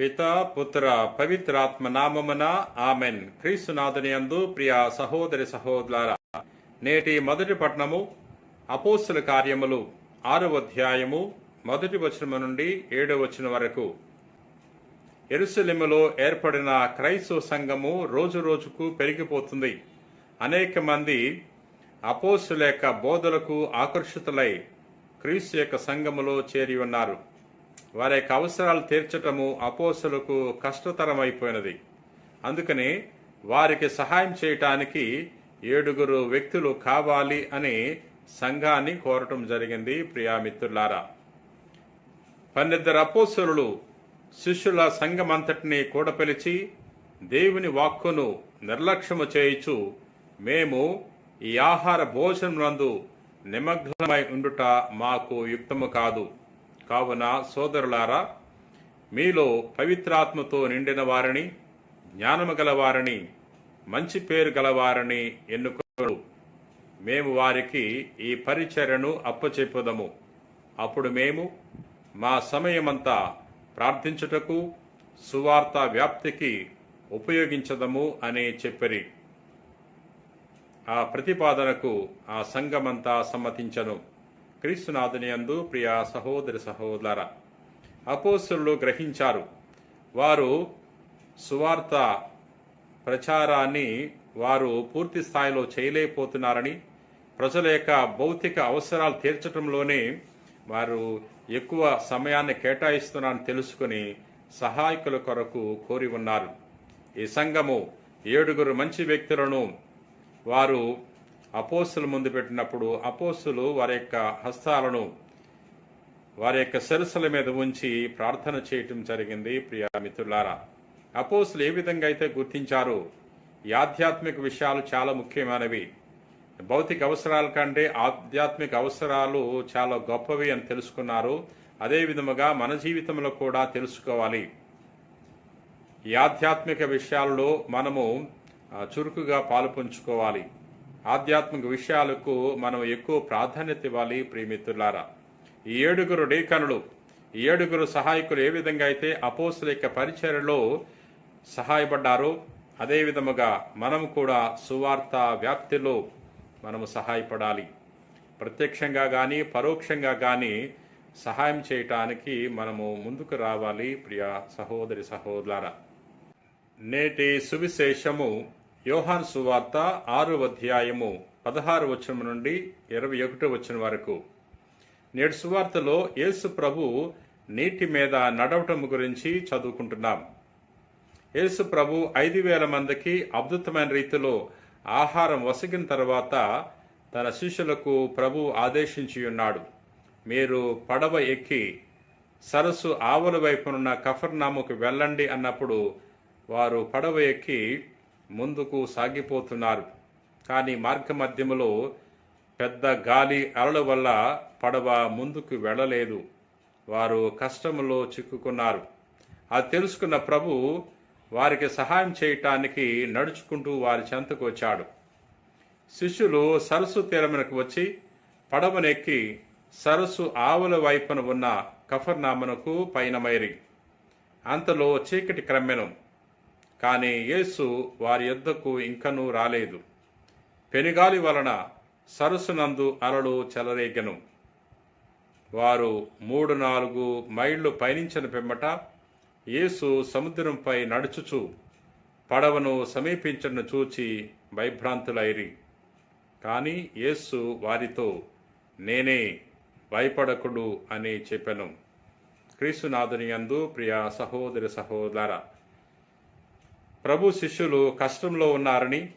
పిత పుత్ర పవిత్రాత్మ నామమున ఆమెన్ క్రీస్తునాథుని యందు ప్రియ సహోదరి సహోదర నేటి మొదటి పట్టణము అపోస్తుల కార్యములు ఆరవ అధ్యాయము మొదటి వచనము నుండి ఏడవ వచనం వరకు. ఎరుసలిములో ఏర్పడిన క్రైస్తవ సంఘము రోజు రోజుకు పెరిగిపోతుంది. అనేక మంది అపోస్తుల యొక్క బోధలకు ఆకర్షితులై క్రీస్తు యొక్క సంఘములో చేరి ఉన్నారు. వారి యొక్క అవసరాలు తీర్చటము అపోసలకు కష్టతరమైపోయినది. అందుకని వారికి సహాయం చేయటానికి ఏడుగురు వ్యక్తులు కావాలి అని సంఘాన్ని కోరటం జరిగింది ప్రియామిత్రులారా. పన్నెద్దరు అపోస్తులు శిష్యుల సంఘమంతటిని కూడపిలిచి దేవుని వాక్కును నిర్లక్ష్యము చేయుచు మేము ఈ ఆహార భోజనం నందు నిమగ్నమై ఉండుట మాకు యుక్తము కాదు. కావున సోదరులారా మీలో పవిత్రాత్మతో నిండిన వారిని జ్ఞానము గలవారిని మంచి పేరు గలవారిని ఎన్నుకోరు మేము వారికి ఈ పరిచర్యను అప్పచెప్పుదము. అప్పుడు మేము మా సమయమంతా ప్రార్థించుటకు సువార్త వ్యాప్తికి ఉపయోగించదము అని చెప్పిరి. ఆ ప్రతిపాదనకు ఆ సంఘమంతా సమ్మతించను. క్రీస్తునాథునియందు ప్రియ సహోదరి సహోదర అపోసులు గ్రహించారు. వారు సువార్త ప్రచారాన్ని వారు పూర్తి స్థాయిలో చేయలేకపోతున్నారని ప్రజల యొక్క భౌతిక అవసరాలు తీర్చడంలోనే వారు ఎక్కువ సమయాన్ని కేటాయిస్తున్నారని తెలుసుకుని సహాయకుల కొరకు కోరి ఉన్నారు. ఈ సంఘము ఏడుగురు మంచి వ్యక్తులను వారు అపోస్తుల ముందు పెట్టినప్పుడు అపోస్తులు వారి యొక్క హస్తాలను వారి యొక్క సరస్సుల మీద ఉంచి ప్రార్థన చేయటం జరిగింది ప్రియా మిత్రులారా. అపోస్తులు ఏ విధంగా అయితే గుర్తించారు ఈ ఆధ్యాత్మిక విషయాలు చాలా ముఖ్యమైనవి. భౌతిక అవసరాల కంటే ఆధ్యాత్మిక అవసరాలు చాలా గొప్పవి అని తెలుసుకున్నారు. అదే విధముగా మన జీవితంలో కూడా తెలుసుకోవాలి. ఈ ఆధ్యాత్మిక విషయాల్లో మనము చురుకుగా పాలుపంచుకోవాలి ఆధ్యాత్మిక విషయాలకు మనం ఎక్కువ ప్రాధాన్యత ఇవ్వాలి ప్రియమిత్రులారా. ఈ ఏడుగురు డీకనులు ఈ ఏడుగురు సహాయకులు ఏ విధంగా అయితే అపోస్తుల యొక్క పరిచర్యలో సహాయపడ్డారో అదే విధముగా మనం కూడా సువార్త వ్యాప్తిలో మనము సహాయపడాలి. ప్రత్యక్షంగా కానీ పరోక్షంగా కానీ సహాయం చేయటానికి మనము ముందుకు రావాలి ప్రియ సహోదరి సహోదరులారా. నేటి సువిశేషము యోహాన్ సువార్త ఆరు అధ్యాయము పదహారు వచనం నుండి ఇరవై ఒకటో వచ్చిన వరకు. నేటి సువార్తలో యేసు ప్రభు నీటి మీద నడవటం గురించి చదువుకుంటున్నాం. యేసు ప్రభు ఐదు వేల మందికి అద్భుతమైన రీతిలో ఆహారం వసగిన తర్వాత తన శిష్యులకు ప్రభు ఆదేశించి ఉన్నాడు. మీరు పడవ ఎక్కి సరస్సు ఆవుల వైపునున్న కఫర్నాముకు వెళ్ళండి అన్నప్పుడు వారు పడవ ఎక్కి ముందుకు సాగిపోతున్నారు. కానీ మార్గ మధ్యములో పెద్ద గాలి అలల వల్ల పడవ ముందుకు వెళ్ళలేదు. వారు కష్టములో చిక్కుకున్నారు. అది తెలుసుకున్న ప్రభు వారికి సహాయం చేయటానికి నడుచుకుంటూ వారి చెంతకు వచ్చాడు. శిష్యులు సరస్సు తీరమునకు వచ్చి పడవనెక్కి సరస్సు ఆవుల వైపున ఉన్న కఫర్నామనకు పైనమైరి. అంతలో చీకటి క్రమ్మెను కానీ యేసు వారి యొద్దకు ఇంకనూ రాలేదు. పెనుగాలి వలన సరస్సునందు అలలు చెలరేగను. వారు మూడు నాలుగు మైళ్ళు పయనించిన పిమ్మట యేసు సముద్రంపై నడుచుచు పడవను సమీపించను చూచి భయభ్రాంతులైరి. కానీ యేసు వారితో నేనే భయపడకుడు అని చెప్పెను. క్రీస్తునాథుని యందు ప్రియ సహోదరి సహోదర ప్రభు శిష్యులు కష్టంలో ఉన్నారని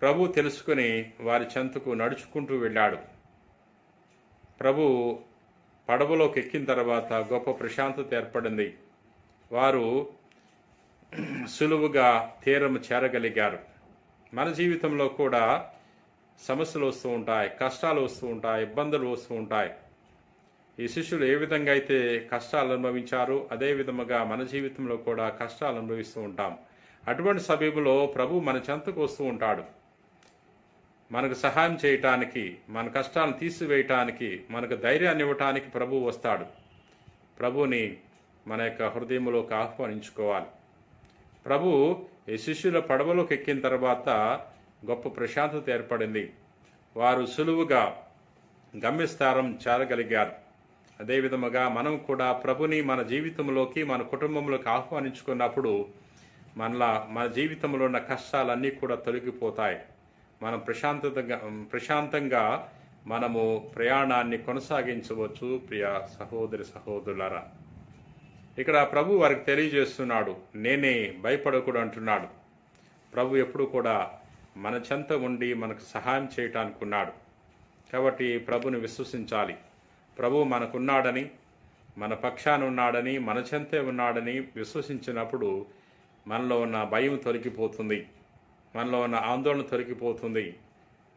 ప్రభు తెలుసుకుని వారి చెంతకు నడుచుకుంటూ వెళ్ళాడు. ప్రభు పడవలోకి ఎక్కిన తర్వాత గొప్ప ప్రశాంతత ఏర్పడింది. వారు సులువుగా తీరం చేరగలిగారు. మన జీవితంలో కూడా సమస్యలు వస్తూ ఉంటాయి కష్టాలు వస్తూ ఉంటాయి ఇబ్బందులు వస్తూ ఉంటాయి. ఈ శిష్యులు ఏ విధంగా అయితే కష్టాలు అనుభవించారో అదే విధముగా మన జీవితంలో కూడా కష్టాలు అనుభవిస్తూ ఉంటాం. అటువంటి సమయంలో ప్రభు మన చెంతకు వస్తూ ఉంటాడు. మనకు సహాయం చేయటానికి మన కష్టాలను తీసివేయటానికి మనకు ధైర్యాన్ని ఇవ్వటానికి ప్రభు వస్తాడు. ప్రభుని మన యొక్క హృదయంలోకి ఆహ్వానించుకోవాలి. ప్రభు ఈ శిష్యుల పడవలోకి ఎక్కిన తర్వాత గొప్ప ప్రశాంతత ఏర్పడింది. వారు సులువుగా గమ్యస్థానం చేరగలిగారు. అదేవిధముగా మనం కూడా ప్రభుని మన జీవితంలోకి మన కుటుంబంలోకి ఆహ్వానించుకున్నప్పుడు మనలా మన జీవితంలో ఉన్న కష్టాలన్నీ కూడా తొలగిపోతాయి. మనం ప్రశాంతతగా ప్రశాంతంగా మనము ప్రయాణాన్ని కొనసాగించవచ్చు ప్రియ సహోదరి సహోదరులరా. ఇక్కడ ప్రభు వారికి తెలియజేస్తున్నాడు నేనే భయపడకూడదు అంటున్నాడు. ప్రభు ఎప్పుడు కూడా మన చెంత ఉండి మనకు సహాయం చేయటానికి ఉన్నాడు. కాబట్టి ప్రభుని విశ్వసించాలి. ప్రభు మనకున్నాడని మన పక్షాన ఉన్నాడని మన చెంతే ఉన్నాడని విశ్వసించినప్పుడు మనలో ఉన్న భయం తొలగిపోతుంది. మనలో ఉన్న ఆందోళన తొలగిపోతుంది.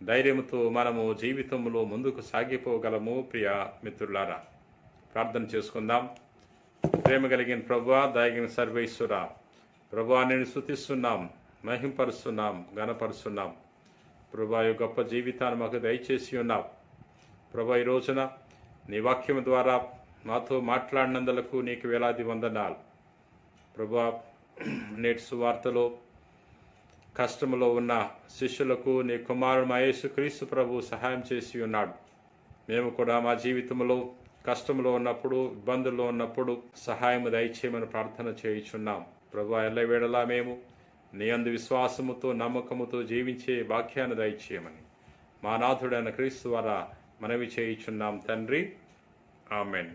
ధైర్యంతో మనము జీవితంలో ముందుకు సాగిపోగలము ప్రియ మిత్రులారా. ప్రార్థన చేసుకుందాం. ప్రేమ కలిగిన ప్రభా దయగిన సర్వేశ్వర. ప్రభా నేను శృతిస్తున్నాం మహింపరుస్తున్నాం గణపరుస్తున్నాం ప్రభా ఈ గొప్ప జీవితాన్ని మాకు దయచేసి ఉన్నాం ప్రభా ఈ రోజున నీ వాక్యం ద్వారా మాతో మాట్లాడినందులకు నీకు వేలాది వందనాలు. ప్రభా నేటి సువార్తలో కష్టములో ఉన్న శిష్యులకు నీ కుమారుడు మహేష్ క్రీస్తు ప్రభు సహాయం చేసి ఉన్నాడు. మేము కూడా మా జీవితంలో కష్టంలో ఉన్నప్పుడు ఇబ్బందుల్లో ఉన్నప్పుడు సహాయం దయచేయమని ప్రార్థన చేయుచున్నాం. ప్రభు ఎల్లవేళలా మేము నీ అందు విశ్వాసముతో నమ్మకముతో జీవించే వాక్యాన్ని దయచేయమని మా నాథుడైన క్రీస్తు ద్వారా మనవి చేయుచున్నాం తండ్రి. ఆమెన్.